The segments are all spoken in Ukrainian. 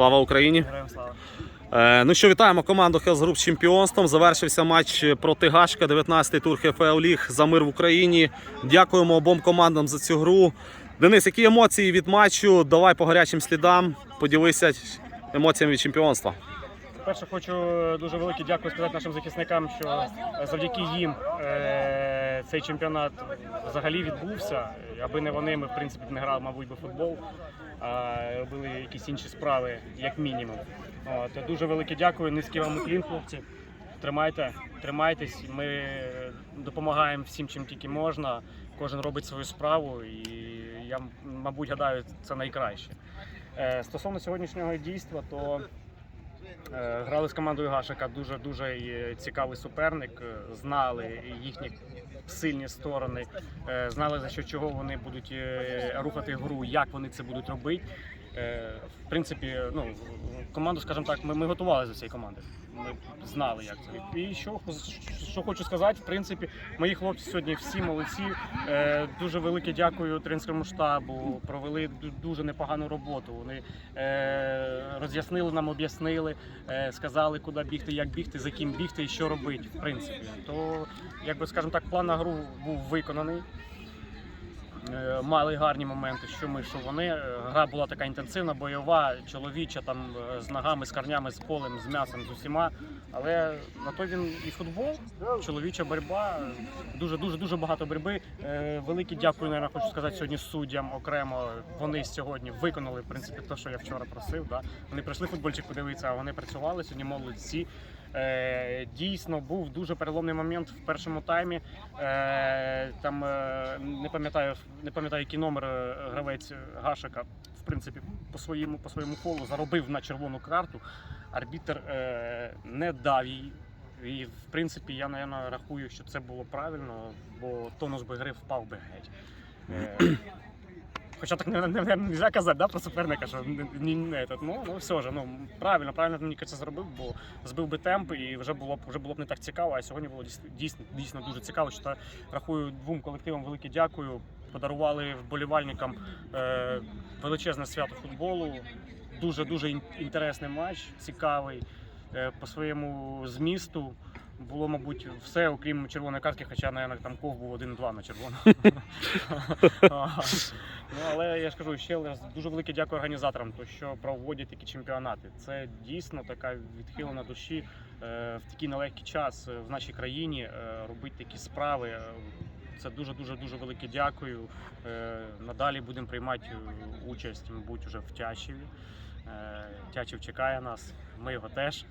Слава Україні! Героям слава. Е, ну що, вітаємо команду Hell's Group з чемпіонством. Завершився матч проти Гашка, 19-й тур ХФЛ Ліг за мир в Україні. Дякуємо обом командам за цю гру. Денис, які емоції від матчу? Давай по гарячим слідам. Поділися емоціями від чемпіонства. Перше, хочу дуже велике дякую сказати нашим захисникам, що завдяки їм е, цей чемпіонат взагалі відбувся. Аби не вони, ми в принципі б не грали, мабуть, би футбол, а робили якісь інші справи, як мінімум. От, дуже велике дякую, низький вам уклін, хлопці. Тримайте, тримайтесь. Ми допомагаємо всім, чим тільки можна. Кожен робить свою справу, і я, мабуть, гадаю, це найкраще. Е, Стосовно сьогоднішнього дійства, то Грали з командою Гашика дуже дуже е, цікавий суперник. е, Знали їхні сильні сторони, е, знали за що чого вони будуть е, рухати гру, як вони це будуть робити. Е, В принципі, ну команду, скажімо так, ми, ми готувалися до цієї команди. Ми знали, як це. І що, що хочу сказати, в принципі, мої хлопці сьогодні всі молодці. Е, Дуже велике дякую тренерському штабу. Провели дуже непогану роботу. Вони е, роз'яснили нам, об'яснили, е, сказали, куди бігти, як бігти, за ким бігти і що робити. В принципі, то якби скажімо так, план на гру був виконаний. Е, Мали гарні моменти, що ми, що вони. Е, Гра була така інтенсивна, бойова, чоловіча, там е, з ногами, з корнями, з полем, з м'ясом, з усіма. Але на то він і футбол, чоловіча боротьба, дуже дуже дуже багато боротьби. Велике дякую, наверное, хочу сказати сьогодні суддям окремо. Вони сьогодні виконали в принципі те, що я вчора просив. Да? Вони прийшли футбольчик подивитися, а вони працювали сьогодні. Молодці. Дійсно, був дуже переломний момент в першому таймі. Там не пам'ятаю, не пам'ятаю, який номер е, гравець Гашика. В принципі, по своєму по своєму колу заробив на червону карту. Арбітер е, не дав їй. І в принципі, я напевно, рахую, що це було правильно, бо тонус би гри впав би геть. Е, Хоча так не, не, не, можна казати да, про суперника, що не, не, ну, ну все ж, ну правильно, правильно мені це зробив, бо збив би темп і вже було б вже було б не так цікаво. А сьогодні було дійсно дійсно, дійсно дуже цікаво. Що та- рахую двом колективам велике дякую. Подарували вболівальникам е, величезне свято футболу. Дуже дуже інтересний матч, цікавий е, по своєму змісту. Було, мабуть, все, окрім червоної картки, хоча, мабуть, там ков був 1-2 на червону. Ну, але я ж кажу, ще раз дуже велике дякую організаторам, то що проводять такі чемпіонати. Це дійсно така відхилена душі е, в такий нелегкий час е, в нашій країні е, робити такі справи. е, Це дуже дуже дуже велике дякую. Е, Надалі будемо приймати е, участь, мабуть, вже в Тячеві. Е, Тячів чекає нас, ми його теж.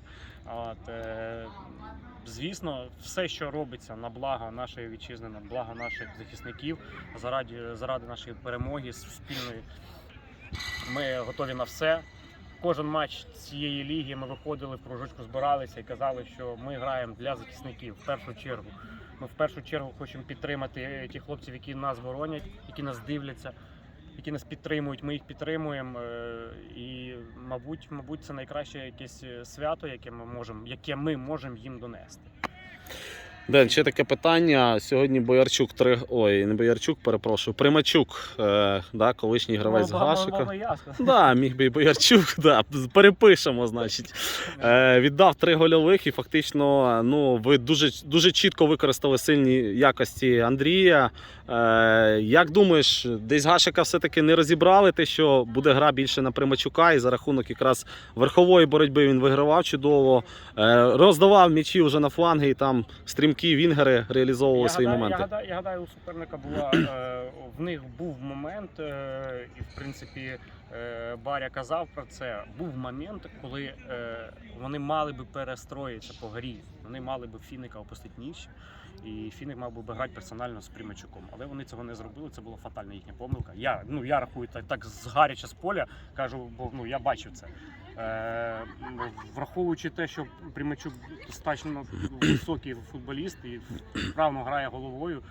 От, е, звісно, все, що робиться на благо нашої вітчизни, на благо наших захисників, заради, заради нашої перемоги спільної, ми готові на все. Кожен матч цієї ліги ми виходили в кружочку, збиралися і казали, що ми граємо для захисників в першу чергу. Ми в першу чергу хочемо підтримати тих хлопців, які нас боронять, які нас дивляться, які нас підтримують. Ми їх підтримуємо. е, І, мабуть, мабуть, це найкраще якесь е, свято, яке ми можемо, яке ми можемо їм донести. Ден, ще таке питання. Сьогодні Боярчук три. Ой, не Боярчук, перепрошую. Примачук, е, да, колишній гравець мало- Гашика. ясно. Да, міг би і Боярчук, да, перепишемо, значить. Е, віддав три гольових і фактично ну, ви дуже, дуже чітко використали сильні якості Андрія. Е, як думаєш, десь Гашика все-таки не розібрали те, що буде гра більше на Примачука, і за рахунок якраз верхової боротьби він вигравав чудово, е, роздавав м'ячі вже на фланги і там стрімкі вінгери реалізовували свої гадаю, моменти. Я гадаю, я гадаю, у суперника була е, в них був момент, е, і в принципі е, Баря казав про це. Був момент, коли е, вони мали би перестроїтися по грі. Вони мали би Фіника опустити ніж, і Фіник мав би грати персонально з Примачуком. Але вони цього не зробили. Це була фатальна їхня помилка. Я ну я рахую так, так згаряча з поля, кажу, бо ну я бачив це. Е, враховуючи те, що Примачук достатньо високий футболіст і вправно грає головою.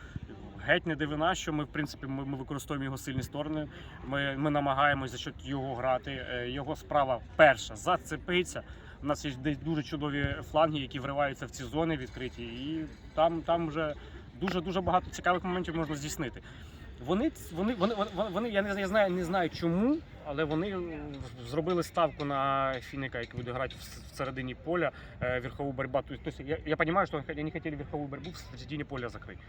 Геть не дивина, що ми в принципі ми, ми використовуємо його сильні сторони. Ми, ми намагаємося за що його грати. Е, Його справа перша зацепиться. У нас є десь дуже чудові фланги, які вриваються в ці зони відкриті, і там, там вже дуже дуже багато цікавих моментів можна здійснити. Вони, вони, вони, вони, вони я не, я знаю, не знаю чому, але вони е, зробили ставку на Фіника, який буде грати в, середині поля е, верхову боротьбу. Тобто, я, я розумію, що вони хотіли верхову боротьбу в середині поля закрити.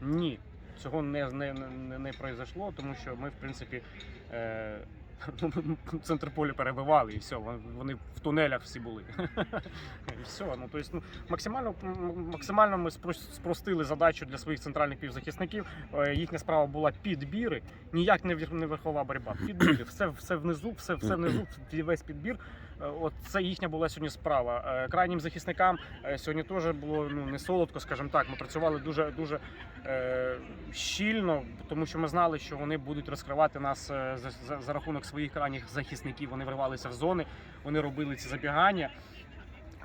Ні, цього не, не, не, не произошло, тому що ми, в принципі, е, центр поля перебивали і все, вони в тунелях всі були. І все. Ну, тобто, ну, максимально, максимально ми спростили задачу для своїх центральних півзахисників. Е, Їхня справа була підбіри, ніяк не верхова боротьба. Підбіри, все, все внизу, все, все внизу, весь підбір. Е, От це їхня була сьогодні справа. Е, Крайнім захисникам сьогодні теж було ну не солодко, скажімо так. Ми працювали дуже дуже е, щільно, тому що ми знали, що вони будуть розкривати нас за, за, за рахунок своїх крайніх захисників. Вони вривалися в зони, вони робили ці забігання.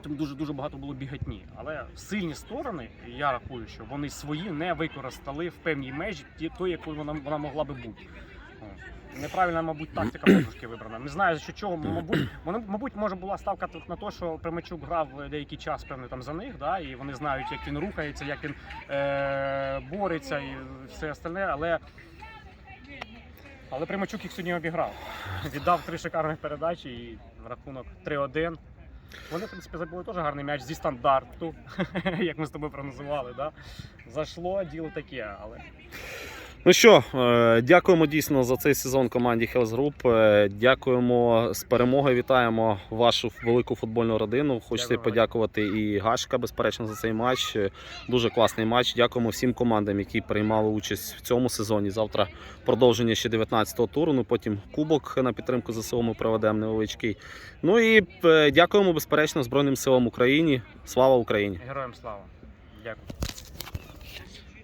Тому дуже дуже багато було бігатні. Але сильні сторони, я рахую, що вони свої не використали в певній межі той, якою вона, вона могла би бути. Неправильна, мабуть, тактика трошки вибрана. Не знаю, що чого, мабуть, мабуть, може була ставка на те, що Примачук грав деякий час, певне, там за них, да, і вони знають, як він рухається, як він е- бореться і все остальне, але. Але Примачук їх сьогодні обіграв. Віддав три шикарних передачі і рахунок 3-1. Вони, в принципі, забили теж гарний м'яч зі стандарту, як ми з тобою прогнозували. Да? Зайшло, діло таке, але Ну що, е, дякуємо дійсно за цей сезон команді Health Group. Е, Дякуємо з перемогою. Вітаємо вашу велику футбольну родину. Хочеться Дякую. подякувати і Гашка, безперечно, за цей матч. Е, Дуже класний матч. Дякуємо всім командам, які приймали участь в цьому сезоні. Завтра продовження ще 19-го туру. Ну потім кубок на підтримку ЗСУ ми проведемо невеличкий. Ну і дякуємо безперечно Збройним силам України. Слава Україні! героям слава. Дякую.